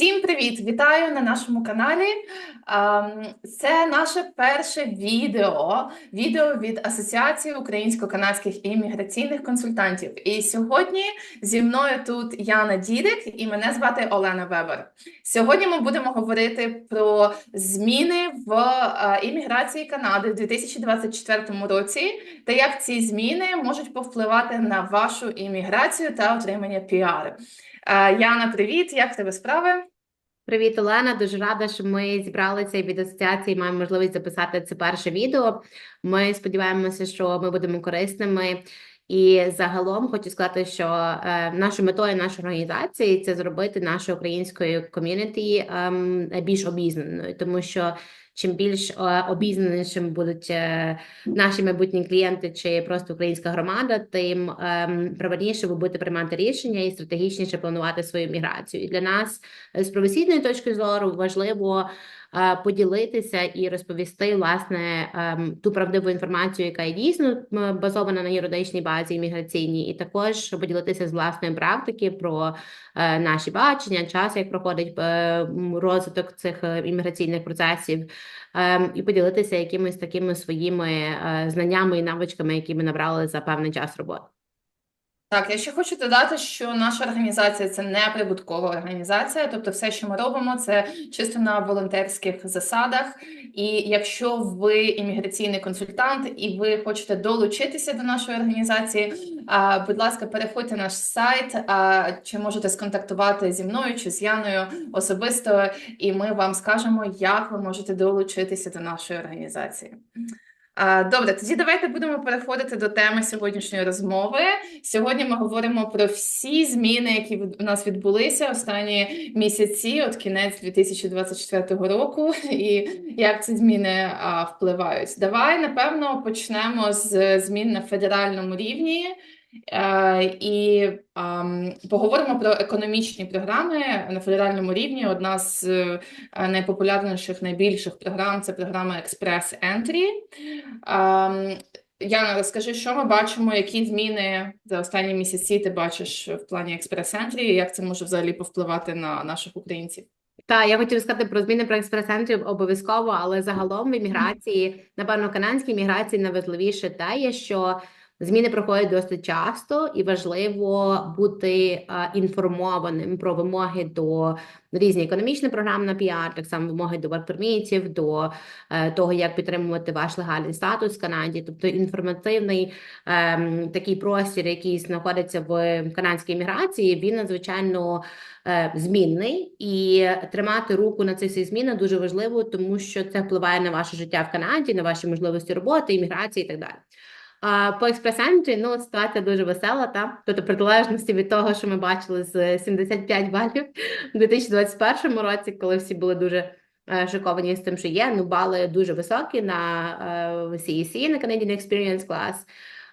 Всім привіт! Вітаю на нашому каналі. Ем, Це наше перше відео, відео від Асоціації українсько-канадських імміграційних консультантів. І сьогодні зі мною тут Яна Дідик і мене звати Олена Вебер. Сьогодні ми будемо говорити про зміни в е, імміграції Канади в 2024 році та як ці зміни можуть повпливати на вашу імміграцію та отримання піару. Е, Яна, привіт! Як в тебе справи? Привіт, Олена. Дуже рада, що ми зібралися від асоціації. Маємо можливість записати це перше відео. Ми сподіваємося, що ми будемо корисними. І загалом хочу сказати, що е, нашою метою нашої організації це зробити нашу українською ком'юніті ем, більш обізнаною, тому що чим більш е, обізнанішим будуть е, наші майбутні клієнти чи просто українська громада, тим ем, правильніше ви будете приймати рішення і стратегічніше планувати свою міграцію. І для нас е, з професійної точки зору важливо поділитися і розповісти власне ем, ту правдиву інформацію, яка є дійсно базована на юридичній базі імміграційній, і також поділитися з власної практики про е, наші бачення, час, як проходить е, розвиток цих е, імміграційних процесів, ем, і поділитися якимись такими своїми е, знаннями і навичками, які ми набрали за певний час роботи. Так, я ще хочу додати, що наша організація це не прибуткова організація, тобто все, що ми робимо, це чисто на волонтерських засадах. І якщо ви імміграційний консультант і ви хочете долучитися до нашої організації, будь ласка, переходьте на наш сайт, чи можете сконтактувати зі мною чи з Яною особисто, і ми вам скажемо, як ви можете долучитися до нашої організації. Добре, тоді давайте будемо переходити до теми сьогоднішньої розмови. Сьогодні ми говоримо про всі зміни, які у нас відбулися останні місяці, от кінець 2024 року, і як ці зміни впливають. Давай, напевно, почнемо з змін на федеральному рівні. Е, І поговоримо про економічні програми на федеральному рівні. Одна з е, найпопулярніших, найбільших програм це програма Express Entry. Ам, Яна, розкажи, що ми бачимо, які зміни за останні місяці ти бачиш в плані Express Entry, і як це може взагалі повпливати на наших українців? Так, я хотів сказати про зміни про експрес-центрів обов'язково, але загалом в імміграції, напевно, канадській імміграції найважливіше те, є, що зміни проходять досить часто, і важливо бути інформованим про вимоги до різні економічні програми на піар, так само вимоги до work-permitів, до е, того, як підтримувати ваш легальний статус в Канаді, тобто інформативний ем, такий простір, який знаходиться в канадській імміграції, він надзвичайно е, змінний, і тримати руку на цих всіх змінах дуже важливо, тому що це впливає на ваше життя в Канаді, на ваші можливості роботи, імміграції і так далі. А по експрес-ентрі, ну, ситуація дуже весела, та тобто, протилежності від того, що ми бачили з 75 балів у 2021 році, коли всі були дуже е, шоковані з тим, що є. Ну, бали дуже високі на е, CEC, на Canadian Experience Class.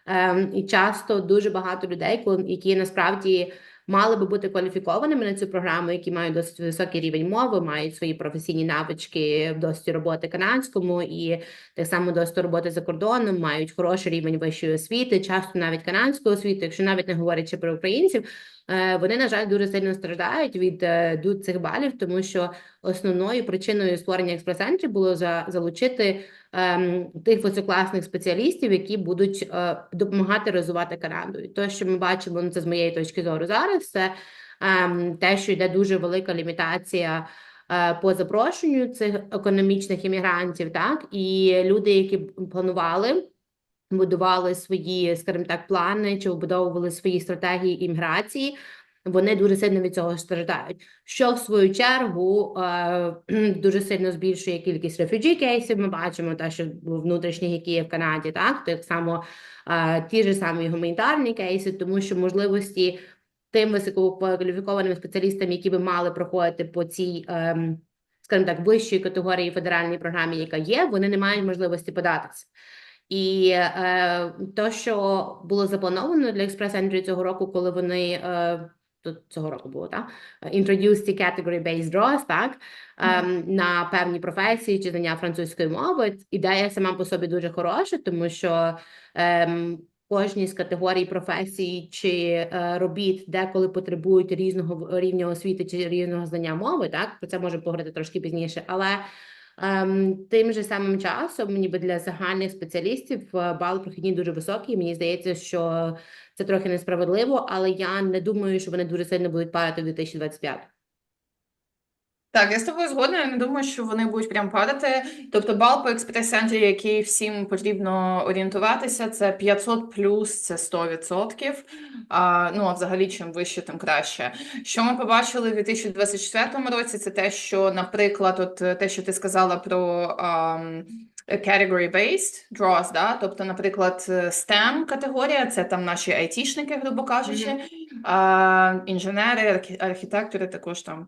Ем, і часто дуже багато людей, які насправді мали би бути кваліфікованими на цю програму, які мають досить високий рівень мови, мають свої професійні навички в досвіді роботи канадському і так само досвід роботи за кордоном, мають хороший рівень вищої освіти, часто навіть канадської освіти, якщо навіть не говорячи про українців, вони, на жаль, дуже сильно страждають від е, цих балів, тому що основною причиною створення експрес-центрів було за, залучити ем, тих високласних спеціалістів, які будуть е, допомагати розвивати Канаду. І те, що ми бачимо, ну, це з моєї точки зору зараз, це ем, те, що йде дуже велика лімітація е, по запрошенню цих економічних іммігрантів, так і люди, які планували. Будували свої, скажімо так, плани чи вибудовували свої стратегії імміграції, вони дуже сильно від цього страждають. Що в свою чергу е, дуже сильно збільшує кількість refugee кейсів. Ми бачимо те, що внутрішніх, які є в Канаді, так так само е, ті ж самі гуманітарні кейси, тому що можливості тим висококваліфікованим спеціалістам, які би мали проходити по цій, ем, скажімо так, вищої категорії федеральній програмі, яка є, вони не мають можливості податися. І е, то, що було заплановано для експрес-ентрі цього року, коли вони е, тут цього року було так introduced ті category-based draws, так ем, на певні професії чи знання французької мови. Ідея сама по собі дуже хороша, тому що ем, кожній з категорій професій чи е, робіт деколи потребують різного рівня освіти чи рівного знання мови, так? Про це можемо поговорити трошки пізніше, але тим же самим часом, ніби для загальних спеціалістів е, бал прохідні дуже високий. Мені здається, що це трохи несправедливо, але я не думаю, що вони дуже сильно будуть падати в 2025. Так, я з тобою згодна. Я не думаю, що вони будуть прям падати. Тобто бал по експрес-центрі, який всім потрібно орієнтуватися, це 500 плюс, це 100%. А, ну, а взагалі, чим вище, тим краще. Що ми побачили у 2024 році, це те, що, наприклад, от е, те, що ти сказала про ам, category-based draws, да? Тобто, наприклад, е, STEM категорія, це там наші айтішники, грубо кажучи, а, інженери, архі- архітектори також там.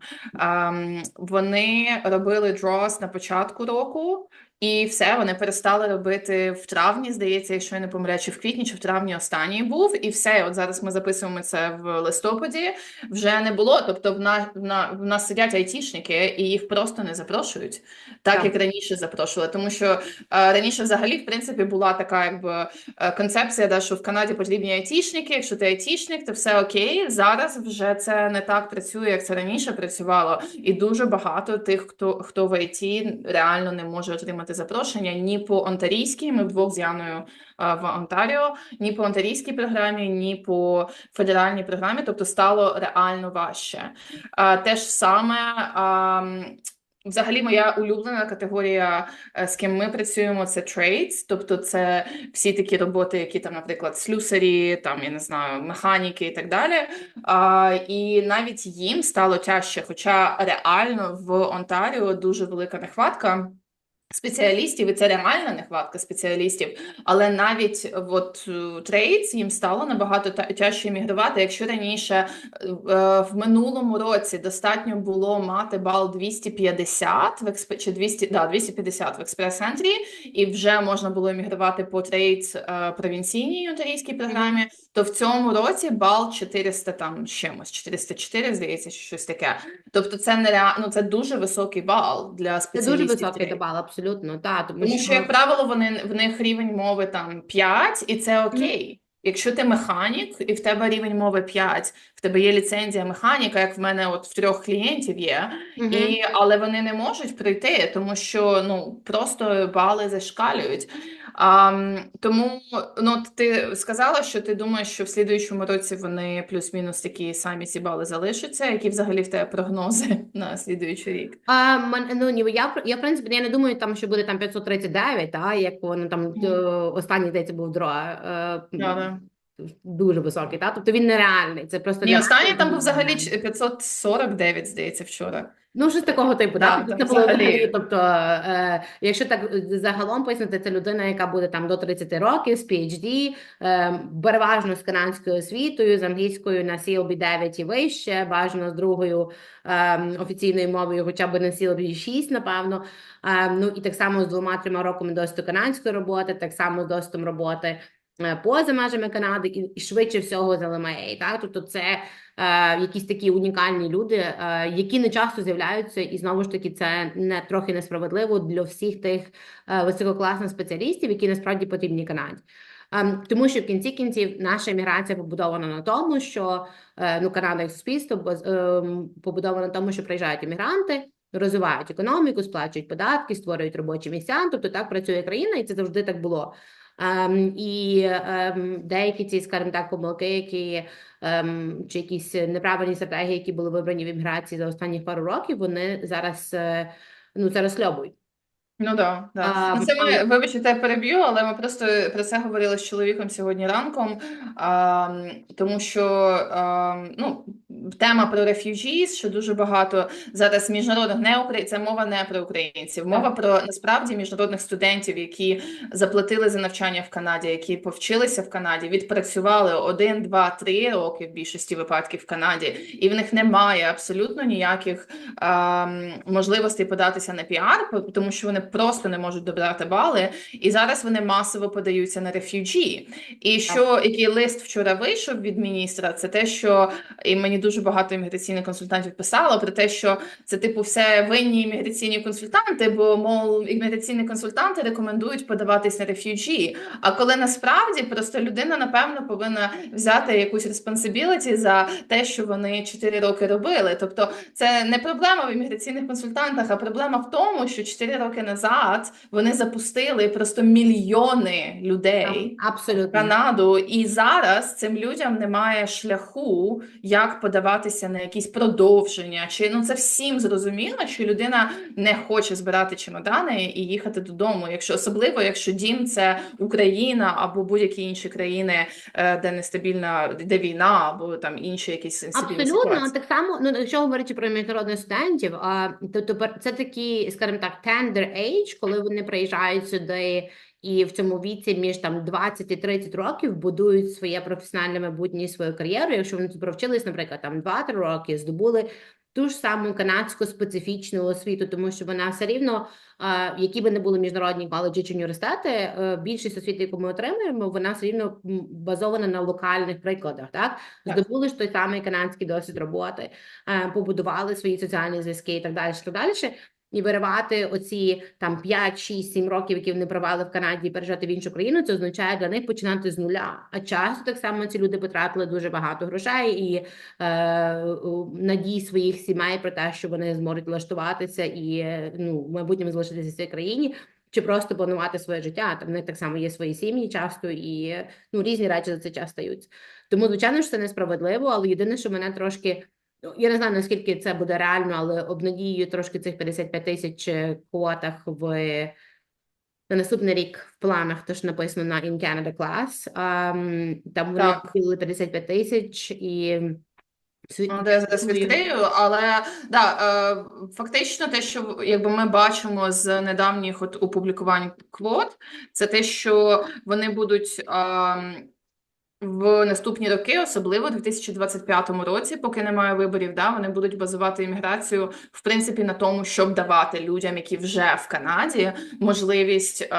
Вони робили дрос на початку року, і все, вони перестали робити в травні, здається, якщо я не помиляю, чи в квітні, чи в травні останній був. І все, от зараз ми записуємо це в листопаді. Вже не було. Тобто, в на, в на, в нас сидять айтішники, і їх просто не запрошують, так Так. як раніше запрошували. Тому що е, раніше взагалі, в принципі, була така якби е, концепція, да, що в Канаді потрібні айтішники. Якщо ти айтішник, то все окей. Зараз вже це не так працює, як це раніше працювало, і дуже багато тих, хто хто в ІТ реально не може отримати запрошення ні по онтарійській. Ми вдвох з Яною в Онтаріо, ні по онтарійській програмі, ні по федеральній програмі. Тобто стало реально важче. Те ж саме. ам, Взагалі, моя улюблена категорія, е, з ким ми працюємо, це trades, тобто це всі такі роботи, які там, наприклад, слюсарі, там я не знаю, механіки і так далі. А, і навіть їм стало тяжче, хоча реально в Онтаріо дуже велика нехватка. Спеціалістів, і це реальна нехватка спеціалістів, але навіть от трейдс їм стало набагато тяжче мігрувати. Якщо раніше е, в минулому році достатньо було мати бал 250 в експ... чи 200, да, 250 в експрес-центрі, і вже можна було мігрувати по трейдс е, провінційній онтарійській програмі, то в цьому році бал 400 там чимось, 404, здається, щось таке. Тобто це нереально, ну, це дуже високий бал для Це дуже високий бал, абсолютно. Та, тому Тому що, як правило, вони в них рівень мови там 5, і це окей. Якщо ти механік, і в тебе рівень мови 5, в тебе є ліцензія механіка, як в мене от в трьох клієнтів є, Мгм. і, але вони не можуть прийти, тому що ну просто бали зашкалюють. А, тому ну, ти сказала, що ти думаєш, що в слідуючому році вони плюс-мінус такі самі ці бали залишаться. Які взагалі в тебе прогнози на слідуючий рік? А, мен- ну, ніби я, я, в принципі, я не думаю, там, що буде там 539, та, як воно там Мгм. е, останній, здається, був друга. Е, Да-да. Дуже високий, та? Тобто він нереальний. Це просто Ні, останній там був взагалі 549, здається, вчора. Ну, щось такого типу, Да, так? було взагалі. взагалі, тобто, е, якщо так е, загалом пояснити, це людина, яка буде там до 30 років з PhD, е, переважно з канадською освітою, з англійською на CLB 9 і вище, бажано з другою е, офіційною мовою, хоча б на CLB 6, напевно. Е, ну і так само з двома-трьома роками досвіду канадської роботи, так само з досвідом роботи поза межами Канади і, швидше всього з LMA, так? Тобто це е, якісь такі унікальні люди, е, які не часто з'являються, і знову ж таки це не трохи несправедливо для всіх тих е, висококласних спеціалістів, які насправді потрібні Канаді. Ем, Тому що в кінці кінців наша еміграція побудована на тому, що е, ну Канада як суспільство ем, побудована на тому, що приїжджають іммігранти, розвивають економіку, сплачують податки, створюють робочі місця. Тобто так працює країна, і це завжди так було. І ем, деякі ці, скажімо так, помилки, які ем, чи якісь неправильні стратегії, які були вибрані в імміграції за останні пару років, вони зараз е, ну зараз розхльобують. Ну да, да. А, Ну, це ми, але- вибач, я переб'ю, але ми просто про це говорили з чоловіком сьогодні ранком, а, тому що а, ну, тема про refugees, що дуже багато зараз міжнародних не укра... це мова не про українців, мова про насправді міжнародних студентів, які заплатили за навчання в Канаді, які повчилися в Канаді, відпрацювали один, два, три роки в більшості випадків в Канаді, і в них немає абсолютно ніяких а, можливостей податися на піар, по- тому що вони просто не можуть добрати бали, і зараз вони масово подаються на рефюджі. І що який лист вчора вийшов від міністра, це те, що і мені дуже багато імміграційних консультантів писало про те, що це типу все винні імміграційні консультанти, бо мов імміграційні консультанти рекомендують подаватись на рефюджі. А коли насправді просто людина напевно повинна взяти якусь responsibility за те, що вони 4 роки робили. Тобто, це не проблема в імміграційних консультантах, а проблема в тому, що 4 роки назад вони запустили просто мільйони людей. в Абсолютно. Канаду, і зараз цим людям немає шляху, як подаватися на якісь продовження. Чи ну це всім зрозуміло, що людина не хоче збирати чемодани і їхати додому, якщо особливо, якщо дім це Україна або будь-які інші країни, е, де нестабільна, де війна, або там інші якісь Абсолютно, ситуації. так само, ну, якщо говорити про міжнародних студентів, а, то, то пер- це такі, скажімо так, tender age, коли вони приїжджають сюди і в цьому віці між там 20 і 30 років будують своє професіональне майбутнє і свою кар'єру. Якщо вони тут провчились, наприклад, там 2-3 роки, здобули ту ж саму канадську специфічну освіту, тому що вона все рівно, які би не були міжнародні коледжі чи університети, е, більшість освіти, яку ми отримуємо, вона все рівно базована на локальних прикладах, так? Так. Здобули ж той самий канадський досвід роботи, е, побудували свої соціальні зв'язки і так далі, так далі. І виривати оці там 5, 6, 7 років, які вони провели в Канаді, і переїжджати в іншу країну, це означає для них починати з нуля. А часто так само ці люди потратили дуже багато грошей і е, надій своїх сімей про те, що вони зможуть влаштуватися і ну, в майбутньому залишитися в цій країні. Чи просто планувати своє життя, там них так само є свої сім'ї часто, і ну різні речі за цей час стаються. Тому, звичайно, що це несправедливо, але єдине, що мене трошки, я не знаю, наскільки це буде реально, але обнадіює трошки цих 55 тисяч е, квотах в на наступний рік в планах, то ж написано на In Canada Class. Ам, там вони Так. хотіли 55 тисяч і су- Ну, але да, е, фактично те, що якби ми бачимо з недавніх от опублікувань квот, це те, що вони будуть в наступні роки, особливо в 2025 році, поки немає виборів, да, вони будуть базувати імміграцію в принципі на тому, щоб давати людям, які вже в Канаді, можливість е,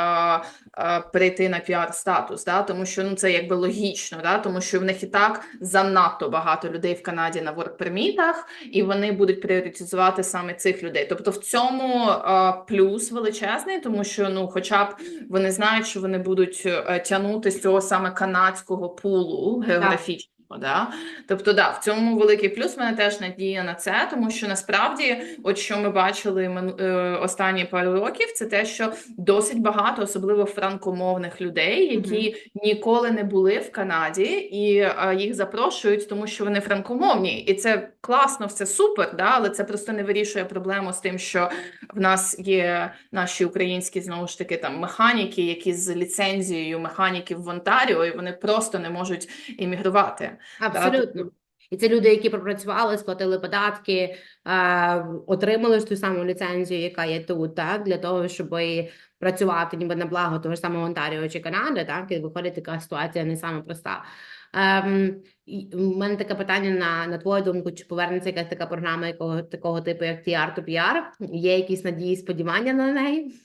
е, перейти на піар-статус, да, тому що ну це якби логічно, да, тому що в них і так занадто багато людей в Канаді на ворк-пермітах, і вони будуть пріоритизувати саме цих людей. Тобто в цьому е, плюс величезний, тому що ну, хоча б вони знають, що вони будуть е, тягнути з цього саме канадського pulo, ja. Да? Тобто, да, в цьому великий плюс в мене теж надія на це, тому що насправді, от що ми бачили е, останні пару років, це те, що досить багато, особливо франкомовних людей, які ніколи не були в Канаді, і е, їх запрошують, тому що вони франкомовні, і це класно, все супер, да? але це просто не вирішує проблему з тим, що в нас є наші українські знову ж таки там механіки, які з ліцензією механіків в Онтаріо, і вони просто не можуть іммігрувати. Абсолютно. І це люди, які пропрацювали, сплатили податки, е, отримали ж ту саму ліцензію, яка є тут, так, для того, щоб працювати ніби на благо того ж самого Онтаріо чи Канади, так, і виходить така ситуація не саме проста. Ем, в мене таке питання на, на твою думку, чи повернеться якась така програма якого, такого типу, як TR to PR? Є якісь надії, сподівання на неї?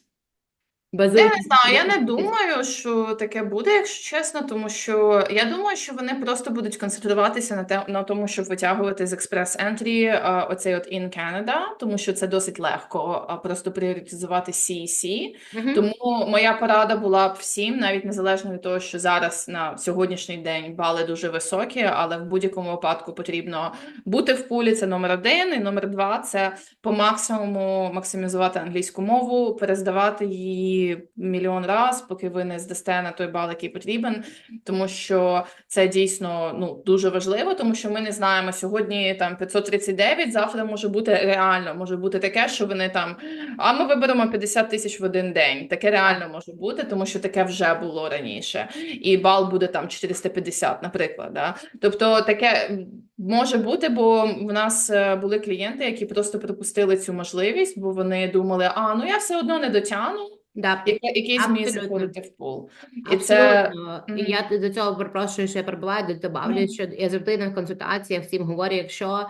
Я Базуючись не знаю, я на не думаю, що таке буде, якщо чесно, тому що я думаю, що вони просто будуть концентруватися на те, на тому, щоб витягувати з Express Entry е, оцей от In Canada, тому що це досить легко а, просто пріоритизувати CEC. Мгм. Тому моя порада була б всім, навіть незалежно від того, що зараз на сьогоднішній день бали дуже високі, але в будь-якому випадку потрібно бути в пулі. Це номер один, і номер два це по максимуму максимізувати англійську мову, перездавати її мільйон раз, поки ви не здасте на той бал, який потрібен, тому що це дійсно ну дуже важливо, тому що ми не знаємо сьогодні там 539, завтра може бути реально, може бути таке, що вони там а ми виберемо 50 тисяч в один день. Таке реально може бути, тому що таке вже було раніше. І бал буде там 450, наприклад. Да? Тобто таке може бути, бо в нас е, були клієнти, які просто пропустили цю можливість, бо вони думали, а ну я все одно не дотягну, Да. яке- який зміг Абсолютно. заходити в пул. І це Абсолютно. І я до цього перепрошую, що я перебуваю, добавлю, Мгм. що я завжди на консультаціях всім говорю, якщо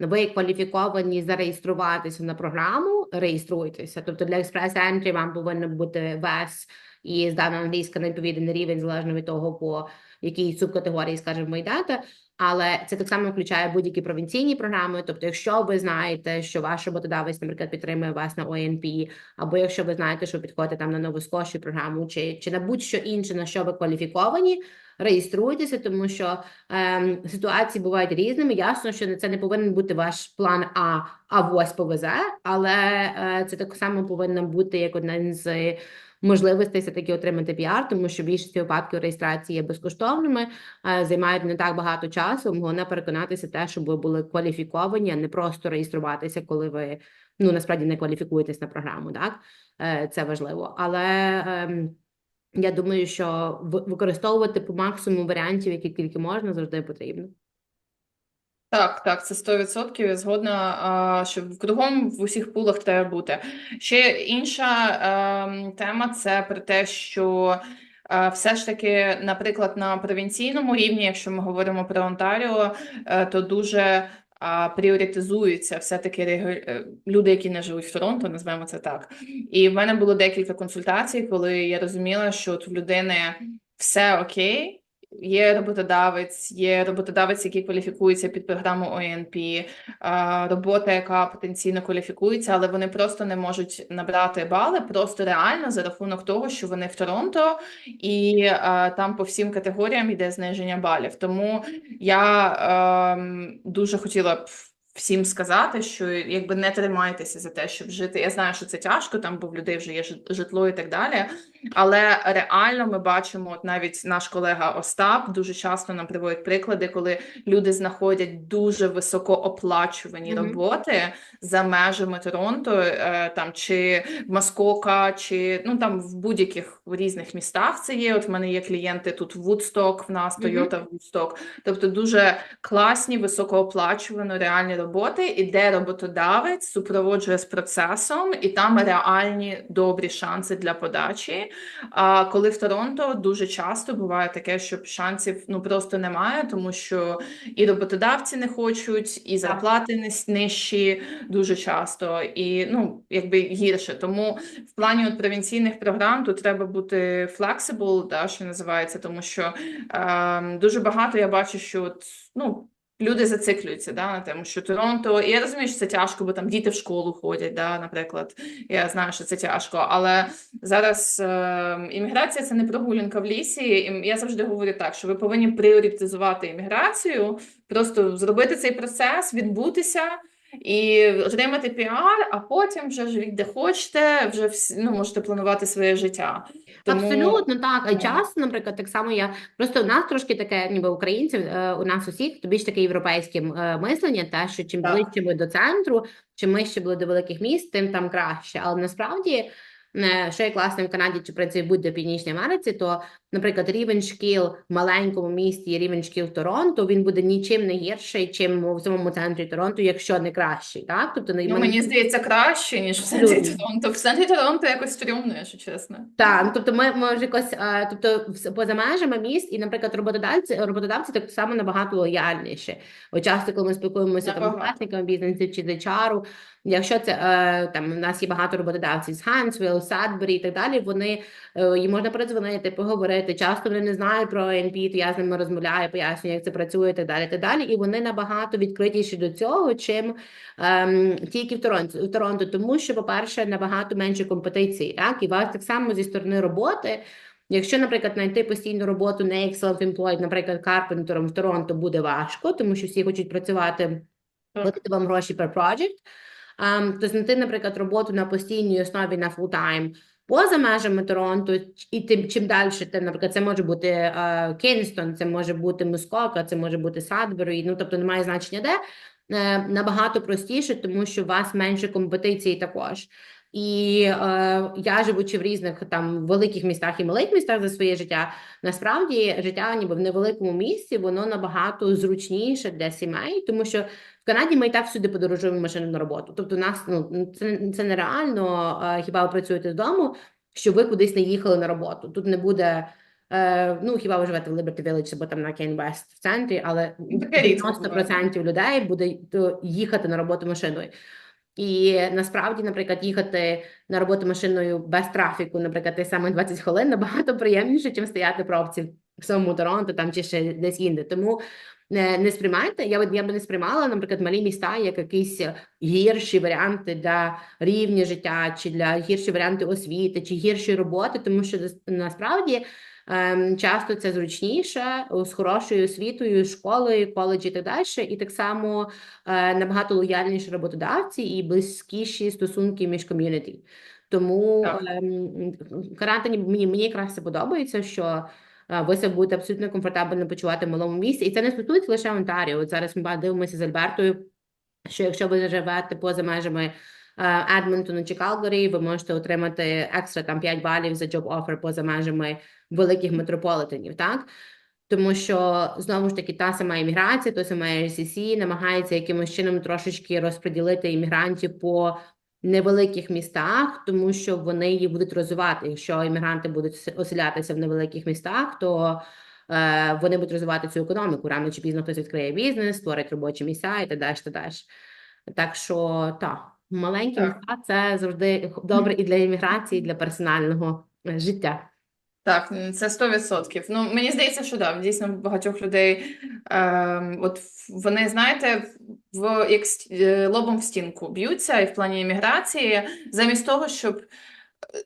ви кваліфіковані зареєструватися на програму, реєструйтеся. Тобто для Express Entry вам повинен бути ВЕС і здана англійська на відповідний рівень, залежно від того, по якій субкатегорії, скажімо, йдете. Але це так само включає будь-які провінційні програми. Тобто, якщо ви знаєте, що ваш роботодавець, наприклад, підтримує вас на ОНП, або якщо ви знаєте, що підходите там на новоскоші програму, чи, чи на будь-що інше, на що ви кваліфіковані, реєструйтеся, тому що ем, ситуації бувають різними. Ясно, що це не повинен бути ваш план А, а ось повезе, але е, це так само повинно бути як один з можливостей все-таки отримати піар, тому що більшість випадків реєстрації є безкоштовними, е, займають не так багато часу. Головне переконатися те, щоб ви були кваліфіковані, а не просто реєструватися, коли ви ну насправді не кваліфікуєтесь на програму. Так Е, це важливо, але. ем, я думаю, що ви- використовувати по максимуму варіантів, які тільки можна, завжди потрібно. Так, так, це 100%. Я згодна, що в кругом в усіх пулах треба бути. Ще інша ем, тема це про те, що е, все ж таки, наприклад, на провінційному рівні, якщо ми говоримо про Онтаріо, е, то дуже а, пріоритизуються все-таки е, люди, які не живуть в Торонто, назвемо це так. І в мене було декілька консультацій, коли я розуміла, що от в людини все окей. Є роботодавець, є роботодавець, який кваліфікується під програму ОНП, робота, яка потенційно кваліфікується, але вони просто не можуть набрати бали, просто реально за рахунок того, що вони в Торонто, і там по всім категоріям йде зниження балів. Тому я ем, дуже хотіла б всім сказати, що якби не тримайтеся за те, щоб жити. Я знаю, що це тяжко, там бо в людей вже є житло і так далі. Але реально ми бачимо, от навіть наш колега Остап дуже часто нам приводить приклади, коли люди знаходять дуже високооплачувані Мгм. роботи за межами Торонто, е, там чи Маскока, чи ну там в будь-яких різних містах це є. От в мене є клієнти тут Вудсток, в нас Мгм. Toyota Вудсток. Тобто дуже класні, високооплачувані реальні роботи, і де роботодавець супроводжує з процесом, і там реальні добрі шанси для подачі. А коли в Торонто дуже часто буває таке, що шансів ну просто немає, тому що і роботодавці не хочуть, і зарплати нижчі дуже часто, і ну якби гірше. Тому в плані от провінційних програм тут треба бути flexible, да, що називається, тому що ем, дуже багато я бачу, що от, ну. Люди зациклюються да, на тому, що Торонто, і я розумію, що це тяжко, бо там діти в школу ходять, да, наприклад. Я знаю, що це тяжко, але зараз е, імміграція це не прогулянка в лісі. І я завжди говорю так, що ви повинні пріоритизувати імміграцію, просто зробити цей процес, відбутися. І отримати піар, а потім вже живіть де хочете, вже всі, ну, можете планувати своє життя. Тому Абсолютно так. А ну. час, наприклад, так само я просто у нас трошки таке, ніби українців, е, у нас усіх, то більш таке європейське е, мислення, те, що чим Так. ближче ми до центру, чим ми ще були до великих міст, тим там краще. Але насправді, е, що є класно в Канаді, чи принципі будь-де Північній Америці, то, наприклад, рівень шкіл в маленькому місті і рівень шкіл в Торонто, він буде нічим не гірший, чим в самому центрі Торонто, якщо не кращий. Так? Тобто, ну, ми- мені здається краще, ніж в центрі. Торонто. В центрі Торонто якось стрьомно, якщо чесно. Так, ну тобто ми може якось, е, тобто поза межами міст, і, наприклад, роботодавці, роботодавці так само набагато лояльніші. От часто, коли ми спілкуємося там з власниками бізнесів чи з HR, якщо це е, там у нас є багато роботодавців з Хансвіл, Садбері і так далі, вони е, їм можна передзвонити, поговорити. Часто вони не знають про НП, то я з ними розмовляю, пояснюю, як це працює, і так далі. Так далі. І вони набагато відкритіші до цього, чим ем, тільки в Торонто, в Торонто, тому що, по-перше, набагато менше компетицій, так? І вас так само зі сторони роботи. Якщо, наприклад, знайти постійну роботу не як self-employed, наприклад, карпентером в Торонто буде важко, тому що всі хочуть працювати, платити вам гроші per project, ем, то знайти, наприклад, роботу на постійній основі на full-time поза межами Торонто, і тим чим далі, ти, наприклад, це може бути е, Кінстон, це може бути Мускока, це може бути Садбері, ну тобто немає значення де. е, Набагато простіше, тому що у вас менше компетиції також. І е, я живучи в різних там великих містах і малих містах за своє життя, насправді життя ніби в невеликому місті, воно набагато зручніше для сімей, тому що в Канаді ми і так всюди подорожуємо машину на роботу. Тобто, у нас ну це, це нереально. е, Хіба ви працюєте з дому, що ви кудись не їхали на роботу? Тут не буде Е, ну, хіба ви живете в Liberty Village або там на Кейн Вест в центрі, але Таке рідко 90% людей буде їхати на роботу машиною. І насправді, наприклад, їхати на роботу машиною без трафіку, наприклад, той самий 20 хвилин набагато приємніше, чим стояти пробці в самому Торонто там чи ще десь інде. Тому не, не сприймайте. Я би я би не сприймала, наприклад, малі міста як якісь гірші варіанти для рівня життя, чи для гірші варіанти освіти, чи гірші роботи, тому що насправді. Ем, Часто це зручніше з хорошою освітою, школою, коледжі і так далі, і так само е, набагато лояльніші роботодавці і близькіші стосунки між ком'юніті. Тому ем, карантині мені, мені якраз це подобається, що е, ви себе будете абсолютно комфортабельно почувати в малому місці. І це не стосується лише Онтаріо. От зараз ми дивимося з Альбертою, що якщо ви живете поза межами Едмонтону чи Калгарі, ви можете отримати екстра там 5 балів за job offer поза межами великих метрополітенів, так? Тому що знову ж таки та сама імміграція, то саме RCC намагається якимось чином трошечки розподілити іммігрантів по невеликих містах, тому що вони їх будуть розвивати. Якщо іммігранти будуть оселятися в невеликих містах, то е, вони будуть розвивати цю економіку. Рано чи пізно хтось відкриє бізнес, створить робочі місця і. Так, далі. так що так, маленькі Так. міста це завжди добре і для імміграції, і для персонального е, життя. Так, це 100%. Ну, мені здається, що да, дійсно багатьох людей, Е, от вони, знаєте, в, як е, лобом в стінку б'ються і в плані імміграції, замість того, щоб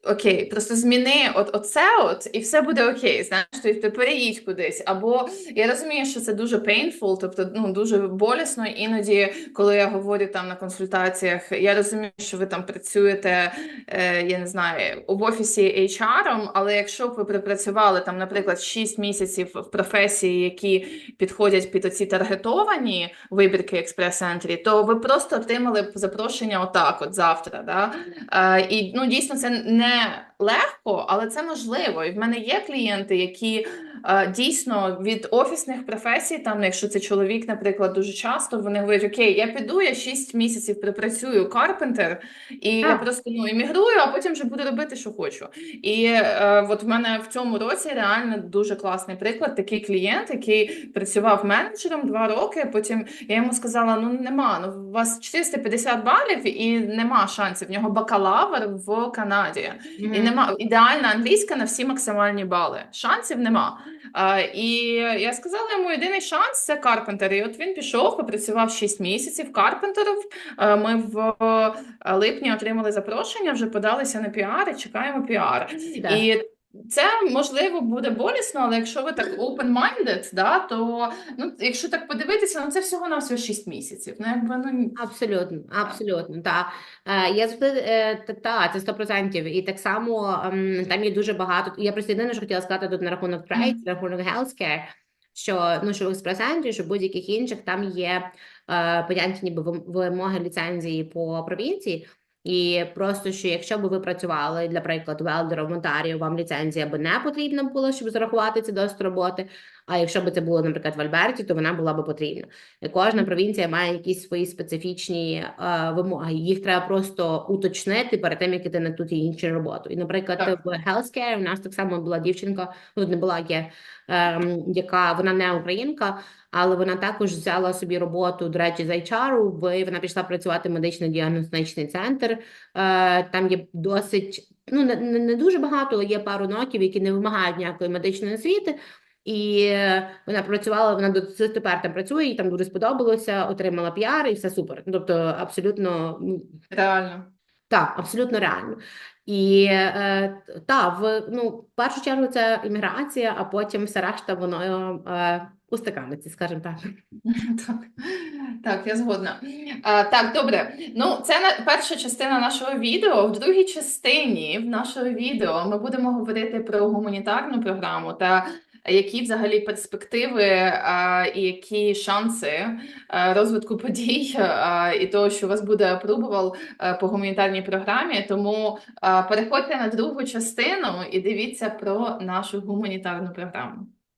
окей, просто зміни от оце от, і все буде окей. Знаєш, тобто переїдь кудись. Або я розумію, що це дуже painful, тобто ну дуже болісно. Іноді, коли я говорю там на консультаціях, я розумію, що ви там працюєте, е, я не знаю, в офісі HR, але якщо б ви пропрацювали там, наприклад, 6 місяців в професії, які підходять під оці таргетовані вибірки експрес-ентрі, то ви просто отримали б запрошення отак, от завтра. Да? Е, і ну дійсно це не легко, але це можливо. І в мене є клієнти, які е, дійсно від офісних професій, там, якщо це чоловік, наприклад, дуже часто вони говорять: Окей, я піду, я 6 місяців пропрацюю карпентер, і я просто ну іммігрую, а потім вже буду робити, що хочу. І е, от в мене в цьому році реально дуже класний приклад. Такий клієнт, який працював менеджером два роки. Потім я йому сказала: ну нема, ну у вас 450 балів і нема шансів. В нього бакалавр в Канаді. І нема ідеальна англійська на всі максимальні бали. Шансів нема. А, і я сказала йому, єдиний шанс це Карпентер. І от він пішов, попрацював 6 місяців Карпентеров Ми в е, липні отримали запрошення, вже подалися на піар і чекаємо піар. Yeah. І це можливо буде болісно, але якщо ви так open-minded, да, то ну, якщо так подивитися, ну це всього на всього 6 місяців. Ну, якби, ну, Абсолютно, абсолютно, так. Е, я завжди, е, та, та, це 100%. І так само ем, там є дуже багато. Я просто єдине, що хотіла сказати тут на рахунок trade, на рахунок healthcare, що, ну, що в експрес-ентрі, що будь-яких інших, там є е, поняття ніби вимоги ліцензії по провінції. І просто, що якщо б ви працювали, для прикладу, велдером в Онтаріо, вам ліцензія би не потрібна була, щоб зарахувати це досить роботи. А якщо б це було, наприклад, в Альберті, то вона була би потрібна. І Кожна провінція має якісь свої специфічні е, вимоги. Їх треба просто уточнити перед тим, як іти на ту чи іншу роботу. І, наприклад, Так. в healthcare у нас так само була дівчинка, ну не була є, ем, яка вона не українка, але вона також взяла собі роботу, до речі, з HR, в вона пішла працювати в медично-діагностичний центр. Е, там є досить, ну не, дуже багато, але є пару ноків, які не вимагають ніякої медичної освіти. І вона працювала, вона до тепер там працює, їй там дуже сподобалося, отримала піар і все супер. Тобто абсолютно ну, реально. так, абсолютно реально. І е, та, в ну, першу чергу це імміграція, а потім все решта воно е, устаканиться, скажімо так. Так, так, я згодна. А, так, добре. Ну, це на перша частина нашого відео. В другій частині в нашого відео ми будемо говорити про гуманітарну програму та які взагалі перспективи а, і які шанси розвитку подій а, і того, що у вас буде апрувал по гуманітарній програмі. Тому а, переходьте на другу частину і дивіться про нашу гуманітарну програму.